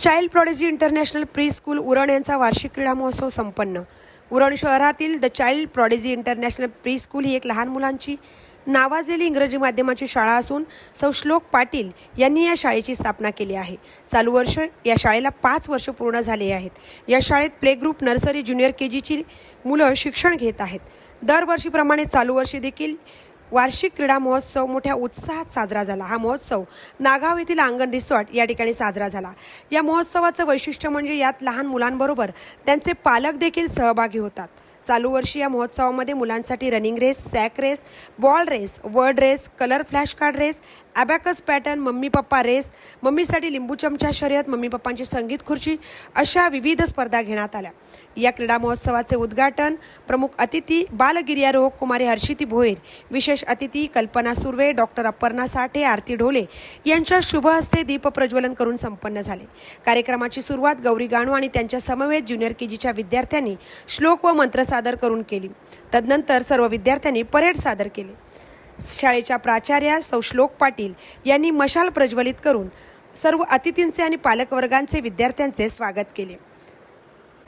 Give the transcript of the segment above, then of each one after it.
Child prodigy international pre school Uran यांचा वार्षिक क्रीडा महोत्सव संपन्न. उरण शहरातील the child prodigy international pre school ही एक लहान मुलांची नावाजलेली इंग्रजी माध्यमाची शाळा असून सौ श्लोक पाटील यांनी या शाळेची स्थापना केली आहे. चालू वर्ष या शाळेला पाच वर्ष पूर्ण झाले आहेत. या शाळेत play group nursery junior K जीची मुलं शिक्षण घेत आहेत. दरवर्षीप्रमाणे चालू वर्षी देखील वार्षिक क्रीडा महोत्सव मोठ्या उत्साहात साजरा झाला. हा महोत्सव नागाव येथील अंगण रिसॉर्ट या ठिकाणी साजरा झाला. या महोत्सवाचं वैशिष्ट्य म्हणजे यात लहान मुलांबरोबर त्यांचे पालक देखील सहभागी होतात. चालू वर्षी या महोत्सवामध्ये मुलांसाठी running race sack race ball race word race colour flash card race abacus pattern mummy papa race मम्मीसाठी लिंबू चमचा शर्यत मम्मी पप्पांची संगीत खुर्ची अशा विविध स्पर्धा घेण्यात आल्या. या क्रीडा महोत्सवाचे उद्घाटन प्रमुख अतिथी बालगिर्यारोहक कुमारी हर्षिती भोईर विशेष अतिथी कल्पना सुर्वे डॉक्टर अपर्णा साठे आरती ढोले यांच्या शुभ हस्ते दीपप्रज्वलन करून संपन्न झाले. कार्यक्रमाची सुरुवात गौरी गाणू आणि त्यांच्या समवेत ज्युनियर के जीच्या विद्यार्थ्यांनी श्लोक व मंत्र सादर करून केली. तदनंतर सर्व विद्यार्थ्यांनी परेड सादर केले. शाळेच्या प्राचार्या सौ श्लोक पाटील यांनी मशाल प्रज्वलित करून सर्व अतिथींचे आणि पालकवर्गांचे विद्यार्थ्यांचे स्वागत केले.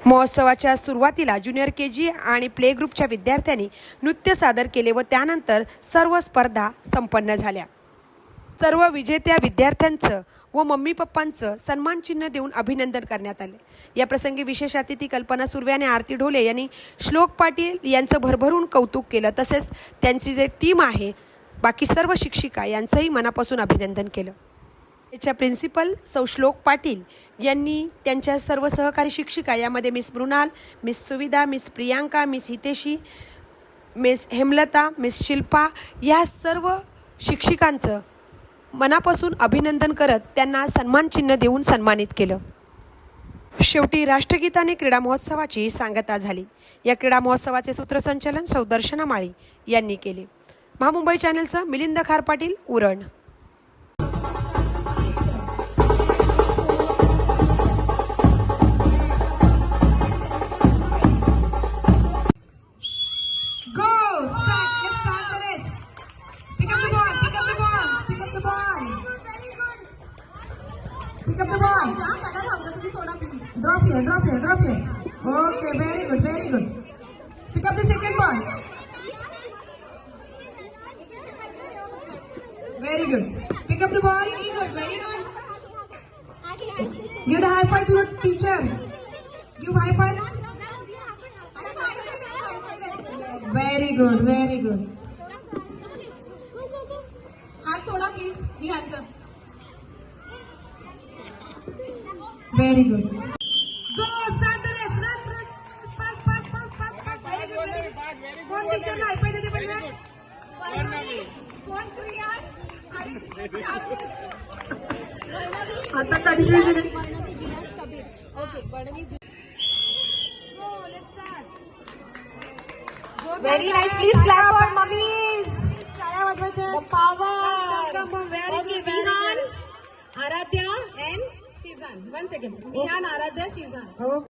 महोत्सवाच्या सुरुवातीला ज्युनियर के जी आणि प्ले ग्रुपच्या विद्यार्थ्यांनी नृत्य सादर केले व त्यानंतर सर्व स्पर्धा संपन्न झाल्या. सर्व विजेत्या विद्यार्थ्यांचं व मम्मी पप्पांचं सन्मान चिन्ह देऊन अभिनंदन करण्यात आले. या प्रसंगी विशेष अतिथी कल्पना सुर्वे आणि आरती ढोले यांनी श्लोक पाटील यांचं भरभरून कौतुक केलं. तसेच त्यांची जे टीम आहे बाकी सर्व शिक्षिका यांचंही मनापासून अभिनंदन केलं. याच्या प्रिन्सिपल सौ श्लोक पाटील यांनी त्यांच्या सर्व सहकारी शिक्षिका यामध्ये miss Mrunal miss Suvidha miss Priyanka miss Hiteshi miss Hemlata miss Shilpa या सर्व शिक्षिकांचं मनापासून अभिनंदन करत त्यांना सन्मानचिन्ह देऊन सन्मानित केलं. शेवटी राष्ट्रगीताने क्रीडा महोत्सवाची सांगता झाली. या क्रीडा महोत्सवाचे सूत्रसंचालन सौदर्शना माळी यांनी केले. महामुंबई चॅनलचं Milind Khar Patil Uran. Drop here, drop here, drop here. Okay, very good, very good. Pick up the second ball. Very good. Pick up the ball. Very good, very good. Give the high five to the teacher. Give high five. Very good, very good. Hand soda, please. The answer. तू यार आता आहे. Okay Very nice. Please clap for mummies. one second. Neha Nara there, she's done.